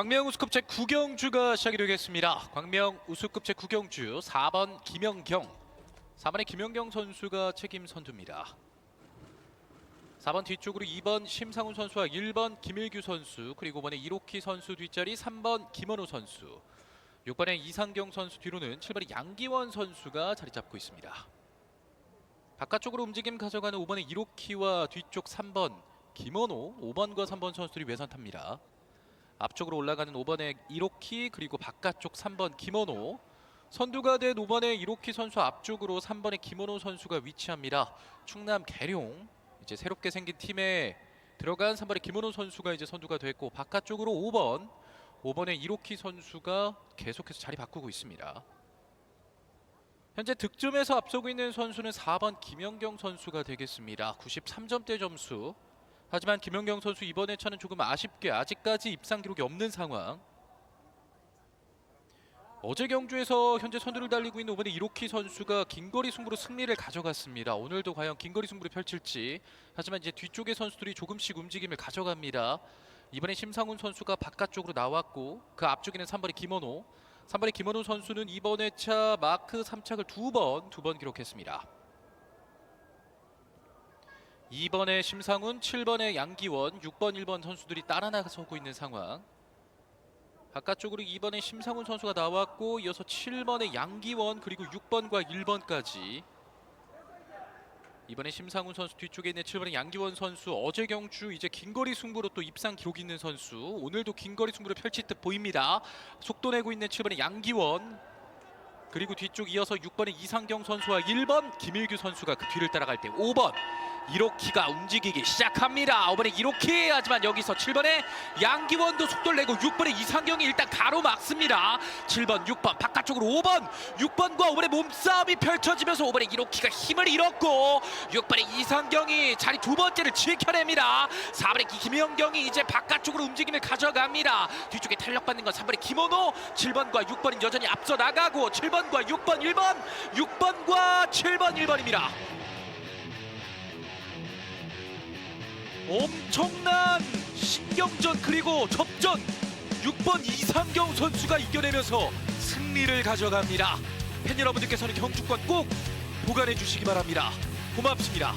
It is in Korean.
광명 우수급 제 9경주가 시작이 되겠습니다. 광명 우수급 제 9경주 4번 김영경 4번의 김영경 선수가 책임 선두입니다. 4번 뒤쪽으로 2번 심상훈 선수와 1번 김일규 선수 그리고 5번의 이로키 선수 뒷자리 3번 김원호 선수 6번의 이상경 선수 뒤로는 7번의 양기원 선수가 자리 잡고 있습니다. 바깥쪽으로 움직임 가져가는 5번의 이로키와 뒤쪽 3번 김원호 5번과 3번 선수들이 외선 탑니다. 앞쪽으로 올라가는 5번의 이로키 그리고 바깥쪽 3번 김원호 선두가 된 5번의 이로키 선수 앞쪽으로 3번의 김원호 선수가 위치합니다. 충남 계룡 이제 새롭게 생긴 팀에 들어간 3번의 김원호 선수가 이제 선두가 됐고 바깥쪽으로 5번 5번의 이로키 선수가 계속해서 자리 바꾸고 있습니다. 현재 득점에서 앞서고 있는 선수는 4번 김영경 선수가 되겠습니다. 93점대 점수. 하지만 김영경 선수 이번 회차는 조금 아쉽게 아직까지 입상 기록이 없는 상황. 어제 경주에서 현재 선두를 달리고 있는 5번의 이로키 선수가 긴거리 승부로 승리를 가져갔습니다. 오늘도 과연 긴거리 승부를 펼칠지. 하지만 이제 뒤쪽의 선수들이 조금씩 움직임을 가져갑니다. 이번에 심상훈 선수가 바깥쪽으로 나왔고 그 앞쪽에는 3번의 김원호. 3번의 김원호 선수는 이번 회차 마크 3착을 두 번 두 번 기록했습니다. 2번의 심상훈, 7번의 양기원, 6번, 1번 선수들이 따라 나서고 있는 상황. 바깥쪽으로 2번의 심상훈 선수가 나왔고 이어서 7번의 양기원 그리고 6번과 1번까지 이번에 심상훈 선수 뒤쪽에 있는 7번의 양기원 선수 어제 경주 이제 긴거리 승부로 또 입상 기록 있는 선수 오늘도 긴거리 승부를 펼칠 듯 보입니다. 속도 내고 있는 7번의 양기원 그리고 뒤쪽 이어서 6번의 이상경 선수와 1번 김일규 선수가 그 뒤를 따라갈 때 5번 이로키가 움직이기 시작합니다. 5번의 이로키 하지만 여기서 7번의 양기원도 속도를 내고 6번의 이상경이 일단 가로막습니다. 7번, 6번 바깥쪽으로 5번, 6번과 5번의 몸싸움이 펼쳐지면서 5번의 이로키가 힘을 잃었고 6번의 이상경이 자리 두 번째를 지켜냅니다. 4번의 김영경이 이제 바깥쪽으로 움직임을 가져갑니다. 뒤쪽에 탄력받는 건 3번의 김원호, 7번과 6번은 여전히 앞서 나가고 7번과 6번, 1번, 6번과 7번, 1번입니다. 엄청난 신경전 그리고 접전 6번 이상경 선수가 이겨내면서 승리를 가져갑니다. 팬 여러분들께서는 경주권 꼭 보관해 주시기 바랍니다. 고맙습니다.